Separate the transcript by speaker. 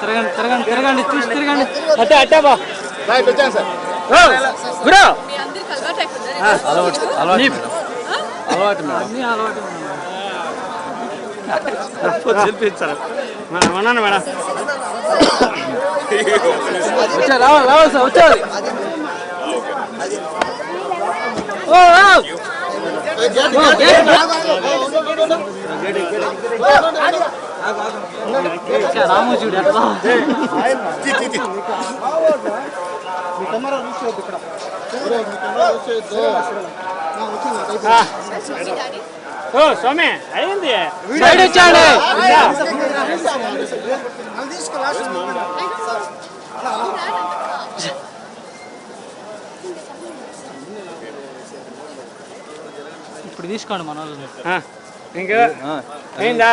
Speaker 1: తిరగండి తిరగండి తిరగండి చూసి తిరగండి. అట్టే అట్టే బా.
Speaker 2: రైట్ వచ్చాను సార్.
Speaker 1: గురు
Speaker 3: మీ అందరికి అలవాటు అయిపోయిందా?
Speaker 1: అలవాటు అలవాటు అలవాటు అన్నీ అలవాటు చూపించారు మేడం అన్నాను మేడం. వచ్చా రావాలి రావాలి సార్ వచ్చాలి ఓ ఎట్లా? ఓ స్వామి అయింది. సైడ్ వచ్చాడు. ఇప్పుడు తీసుకోండి మన వాళ్ళు ఇంకా అయిందా